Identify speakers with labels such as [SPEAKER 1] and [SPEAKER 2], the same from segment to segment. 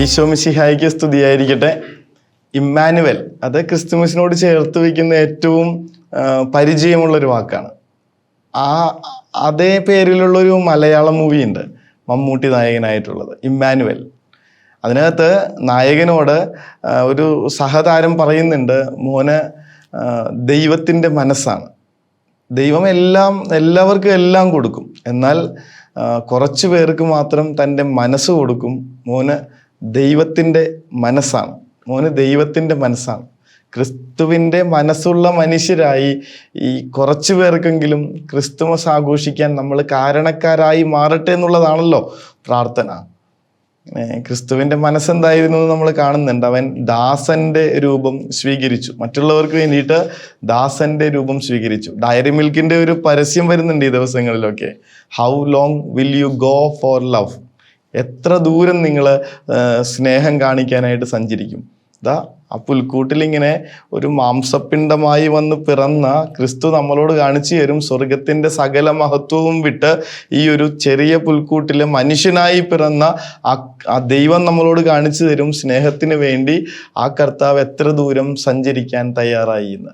[SPEAKER 1] ഈശോ മിശിഹായിക്ക് സ്തുതിയായിരിക്കട്ടെ. ഇമ്മാനുവൽ അത് ക്രിസ്തുമസിനോട് ചേർത്ത് വയ്ക്കുന്ന ഏറ്റവും പരിചയമുള്ളൊരു വാക്കാണ്. ആ അതേ പേരിലുള്ളൊരു മലയാളം ഉണ്ട് മമ്മൂട്ടി നായകനായിട്ടുള്ളത് ഇമ്മാനുവൽ. അതിനകത്ത് നായകനോട് ഒരു സഹതാരം പറയുന്നുണ്ട് മോന് ദൈവത്തിന്റെ മനസ്സാണ്. ദൈവം എല്ലാം എല്ലാവർക്കും എല്ലാം കൊടുക്കും. എന്നാൽ കുറച്ച് പേർക്ക് മാത്രം തന്റെ മനസ്സ് കൊടുക്കും. മോന് ദൈവത്തിന്റെ മനസ്സാണ്. മോന് ദൈവത്തിന്റെ മനസ്സാണ്. ക്രിസ്തുവിന്റെ മനസ്സുള്ള മനുഷ്യരായി ഈ കുറച്ചു പേർക്കെങ്കിലും ക്രിസ്തുമസ് ആഘോഷിക്കാൻ നമ്മൾ കാരണക്കാരായി മാറട്ടെ എന്നുള്ളതാണല്ലോ പ്രാർത്ഥന. ക്രിസ്തുവിന്റെ മനസ്സെന്തായിരുന്നു എന്ന് നമ്മൾ കാണുന്നുണ്ട്. അവൻ ദാസന്റെ രൂപം സ്വീകരിച്ചു. മറ്റുള്ളവർക്ക് വേണ്ടിയിട്ട് ദാസന്റെ രൂപം സ്വീകരിച്ചു. ഡയറി മിൽക്കിന്റെ ഒരു പരസ്യം വരുന്നുണ്ട് ഈ ദിവസങ്ങളിലൊക്കെ. How long will you go for love എത്ര ദൂരം നിങ്ങൾ സ്നേഹം കാണിക്കാനായിട്ട് സഞ്ചരിക്കും. ഇതാ ആ പുൽക്കൂട്ടിലിങ്ങനെ ഒരു മാംസപ്പിണ്ഡമായി വന്ന് പിറന്ന ക്രിസ്തു നമ്മളോട് കാണിച്ചു തരും സ്വർഗത്തിന്റെ സകല മഹത്വവും വിട്ട് ഈ ഒരു ചെറിയ പുൽക്കൂട്ടിൽ മനുഷ്യനായി പിറന്ന ആ ദൈവം നമ്മളോട് കാണിച്ചു തരും സ്നേഹത്തിന് വേണ്ടി ആ കർത്താവ് എത്ര ദൂരം സഞ്ചരിക്കാൻ തയ്യാറായി എന്ന്.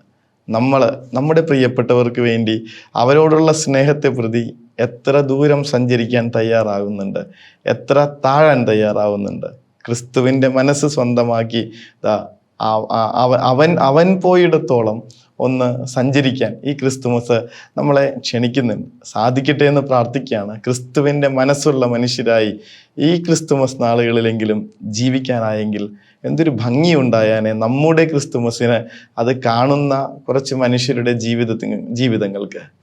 [SPEAKER 1] നമ്മൾ നമ്മുടെ പ്രിയപ്പെട്ടവർക്ക് വേണ്ടി അവരോടുള്ള സ്നേഹത്തെ പ്രതി എത്ര ദൂരം സഞ്ചരിക്കാൻ തയ്യാറാകുന്നുണ്ട്? എത്ര താഴാൻ തയ്യാറാവുന്നുണ്ട് ക്രിസ്തുവിന്റെ മനസ്സ് സ്വന്തമാക്കി അവൻ അവൻ പോയിടത്തോളം ഒന്ന് സഞ്ചരിക്കാൻ ഈ ക്രിസ്തുമസ് നമ്മളെ ക്ഷണിക്കുന്നുണ്ട്. സാധിക്കട്ടെ എന്ന് പ്രാർത്ഥിക്കുകയാണ്. ക്രിസ്തുവിന്റെ മനസ്സുള്ള മനുഷ്യരായി ഈ ക്രിസ്തുമസ് നാളുകളിലെങ്കിലും ജീവിക്കാനായെങ്കിൽ എന്തൊരു ഭംഗിയുണ്ടായാനെ നമ്മുടെ ക്രിസ്തുമസിന് അത് കാണുന്ന കുറച്ച് മനുഷ്യരുടെ ജീവിതത്തിന് ജീവിതങ്ങൾക്ക്.